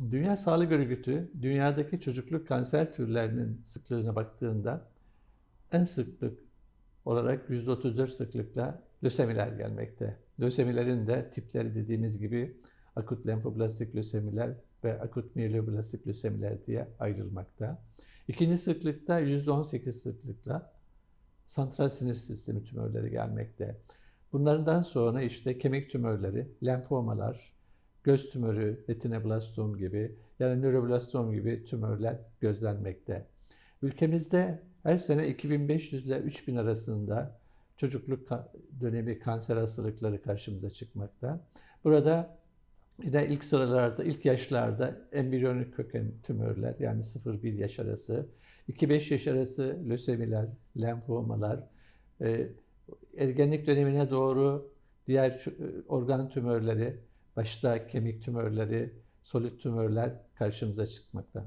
Dünya Sağlık Örgütü dünyadaki çocukluk kanser türlerinin sıklığına baktığında en sıklık olarak %34 sıklıkla lösemiler gelmekte. Lösemilerin de tipleri dediğimiz gibi akut lenfoblastik lösemiler ve akut miyeloblastik lösemiler diye ayrılmakta. İkinci sıklıkta %18 sıklıkla santral sinir sistemi tümörleri gelmekte. Bunlardan sonra işte kemik tümörleri, lenfomalar, göz tümörü, retinoblastom gibi yani nöroblastom gibi tümörler gözlenmekte. Ülkemizde her sene 2500 ile 3000 arasında çocukluk dönemi kanser hastalıkları karşımıza çıkmakta. Burada yine ilk sıralarda, ilk yaşlarda embriyonik köken tümörler yani 0-1 yaş arası, 2-5 yaş arası lösemiler, lenfomalar, e, ergenlik dönemine doğru diğer çö- organ tümörleri, başta kemik tümörleri, solüt tümörler karşımıza çıkmakta.